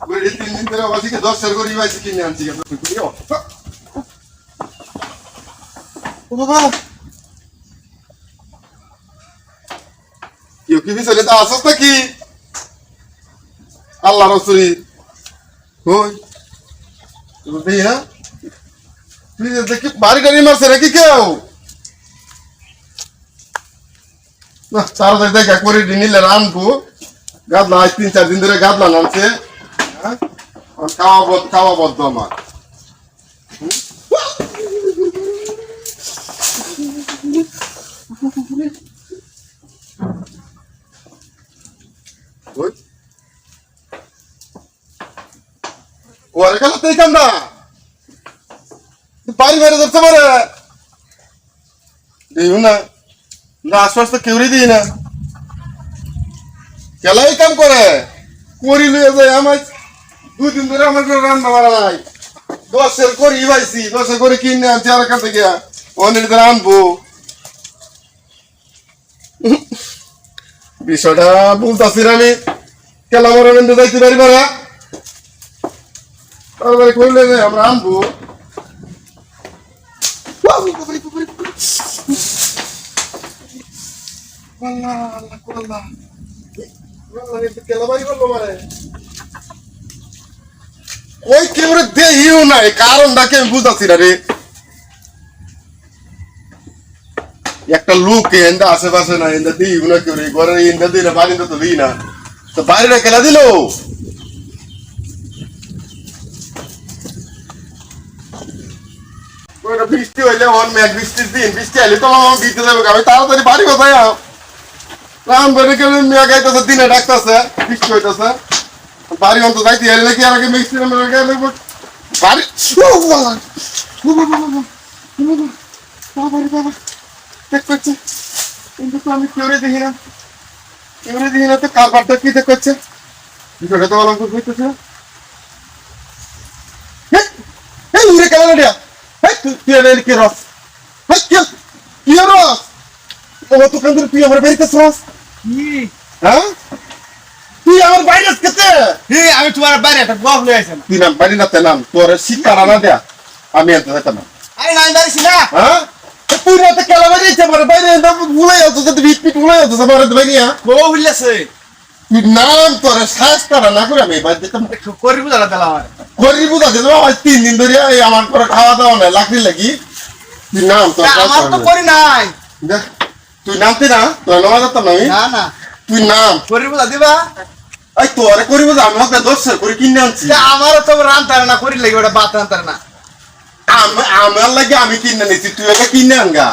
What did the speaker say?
বুড়ি তিন দিন ধরে ওদিকে দশের করে ইবাইছি কিনে আনছি। বাবা! কেউ কি পিছনে তা আসস নাকি? আল্লাহ রসুরি হই দেখি হ্যাঁ? তুই দেখি বাড়ি গাড়ি মারছে নাকি কেউ? না তাড়াতাড়ি দেখা করে নিলে রানবো। গাদলা আজ তিন, চার দিন ধরে গাদলা নামছে। হ্যাঁ খাওয়া খাওয়া আমার। ওরে না না আশপাশ তো দিই না। খেলাই কাম করে। করি লুয়ে দুদিন ধরে আমার কোনো রান্না মারা নাই। দশের করি পাইছি দশের করে কিনে আনছি আর কাছে গিয়া অনেক ধরে আনব। বিষয়টা বলতাছি আমি। খেলা মরে বেঁধে যাইতে পারি না তারপরে করলে যে আমরা আনব। আল্লাহ আল্লাহ আল্লাহ। ওই কেউ দেহিও নাই কারণটাকে আমি বুঝাচ্ছি না রে? একটা লোক এন্দা আশেপাশে না এন্দা দিই না কেউ রে ঘরে এন্দা দিই না বাড়িতে তো দিই না। তো বাইরে খেলা দিল? বৃষ্টি হইলে অন মেঘ বৃষ্টির দিন, বৃষ্টি আইলে তো আমার দিতে যাবে, আমি তাড়াতাড়ি বাড়ি কোথায় রাম বেড়ে গেলে মেয়ে গাইতেছে, দিনে ডাকতেছে, বৃষ্টি হইতেছে। বাড়ি অন্ত যাইতে এলে নাকি আর আগে গেলে বাড়ি ও বাবা দেখ করছে কিন্তু তো আমি কেউরে দেখি না কেউরে দেখি না তো কারবারটা কি দেখ করছে বিষয়টা তো অলঙ্ক হইতেছে এই উড়ে কেন না হেই তুই কি রস হেই কি কি রস ও তো কেন তুই আমার বাড়িতে রস হ্যাঁ তুই আমার বাইরে আমি তোমার বাইরে একটা গপ লয়ে আইছি না তুই নাম? বাড়ি না তেনাম তোর শিক্ষা না দেয়া। আমি আনতে যেতাম না আরে নাই দাঁড়িয়েছি না। হ্যাঁ? তুই রাতে কেলা বাইরে ইচ্ছে আমার বাইরে ভুলে যাচ্ছ যদি ভিট পিট ভুলে যাচ্ছ আমার বাইরে বউ হইলেছে তুই নাম তোর? শ্বাস করা না করে আমি বাইরে যেতাম করি বুঝালা দিলাম আমার গরিব বুঝাতে তো আজ তিন দিন ধরে এই আমার করে খাওয়া দাওয়া নাই লাকড়ি লাগি। তুই নাম তোর আমার তো করি নাই। দেখ, তুই নামতি না তোর নামা যেতাম না আমি। না না। তুই নাম। করি বুঝা দিবা? এই তোরে করিব যে আমি হতে দশ করে কিনে আনছি। আমারও তো রান্তারে না করি লাগি ওটা বাত রান্তারে না। আমার লাগে আমি কিনে নিছি তুই এটা কিনে আনগা।